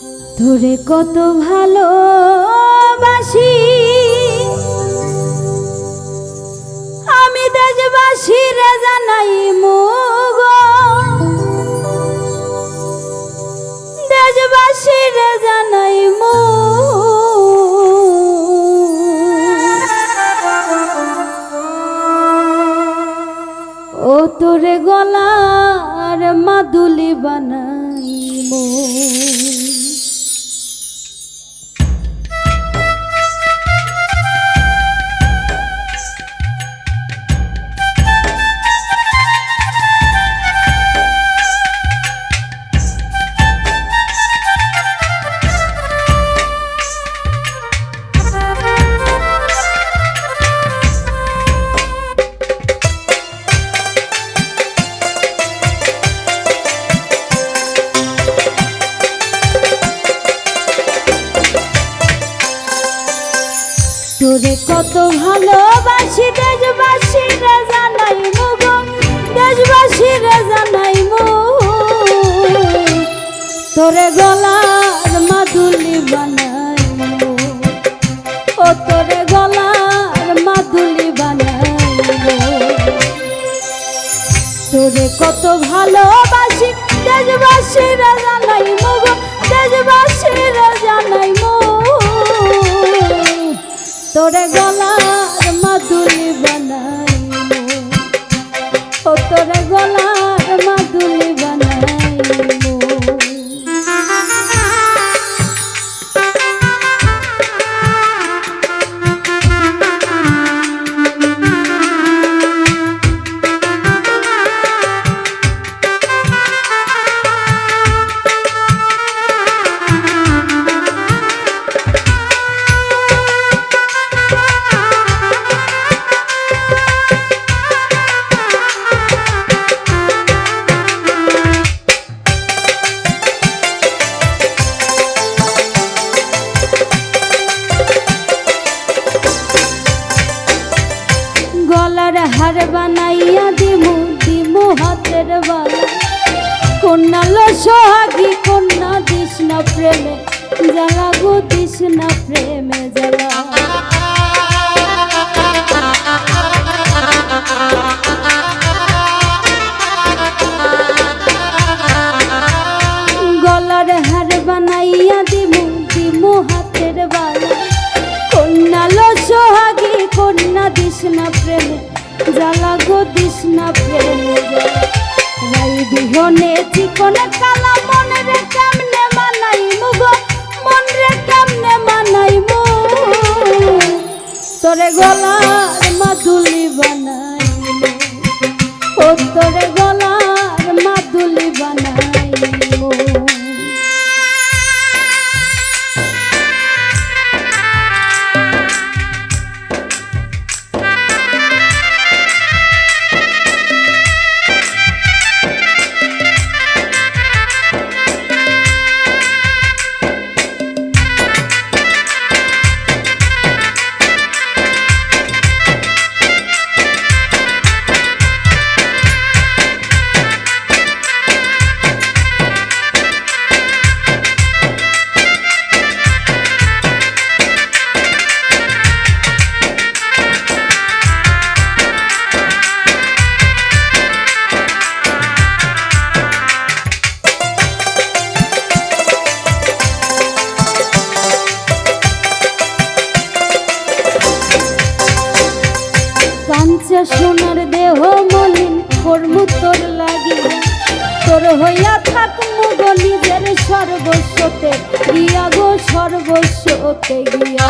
তোরে কত ভালোবাসি। আমি দেশবাসী রে জানাই মুগ। দেশবাসী রে জানাই ও তোরে কত ভালোবাসি দেশবাসী রে জানাই মুগ দেশবাসী রে জানাই মু তোরে গলার মাদুলি বানাই ও তোরে গলার মাদুলি বানাই তোরে কত ভালোবাসি দেশবাসী রে জানাই মুগ দেশবাসী রে জানাই মু তোরে গলার মাদুলি বানাইমো। ও তোরে গলার হার বানাইয়া দিমু দিমু হাতের বালা। কন্যা লো সোহাগী, কন্যা দিস না প্রেমে, জ্বালা গো দিস না প্রেমে জ্বালা। গলার হার বানাইয়া দিমু দিমু হাতের বালা। কন্যা লো সোহাগী, কন্যা দিস না প্রেমে জ্বালা গো না প্রেমে। রাই বিহনে চিকন কালা মনে রে কেমনে মানাই মুগ মন রে কেমনে মানাই মু তোরে গলার মাদুলি বানাই ও তোরে গলার মাদুলি বানাই কাঞ্চা সোনার দেহ মলিন কর্মু তোর লাগিয়া। তোর হইয়া থাক মুগ নিজের সর্বস্বতে গিয়া গো সর্বস্বতে গিয়া।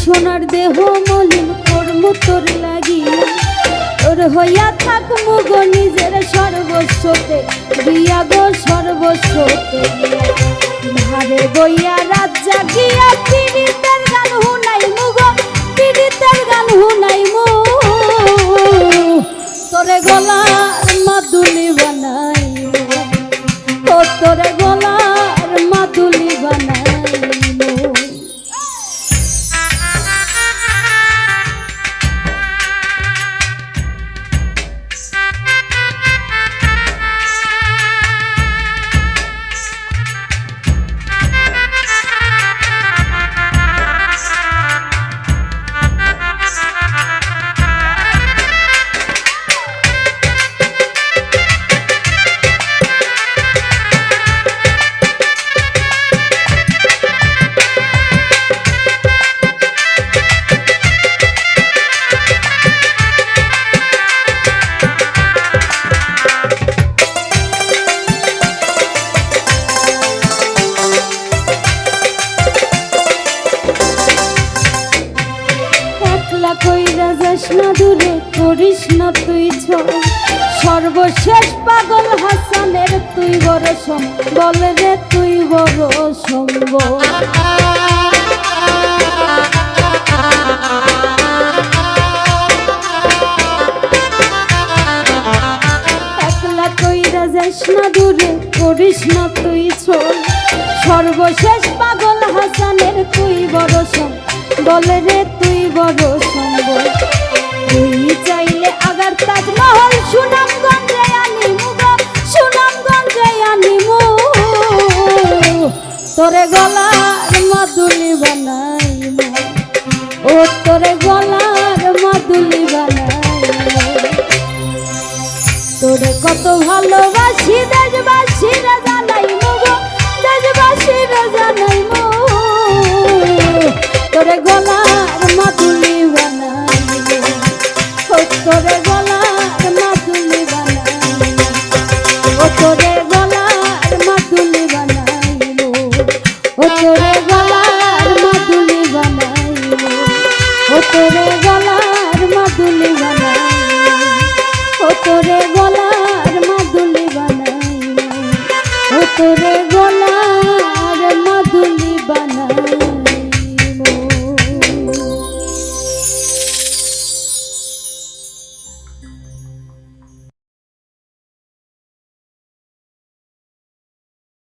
সোনার দেহ মলিন কর্ম তোর লাগিয়া। তোর হইয়া থাক গো নিজের সর্বস্বতে, দিয়া গো সর্বস্বতে। ভারে বইয়া রাত জাগিয়া পীড়িতের গান হুনাই মুগ যাস না দূরে করিস না তুই ছয় সর্বশেষ পাগল হাসানের তুই বড় সম বল রে তুই বড় সম্ভ একলা কইরা যাস না দূরে করিস না তুই ছোল সর্বশেষ পাগল হাসানের তুই বড় সম বলে রে তুই বড় সম্বল তোরে গলার ও তোরে বার মাদুলি বানাই ও তোরে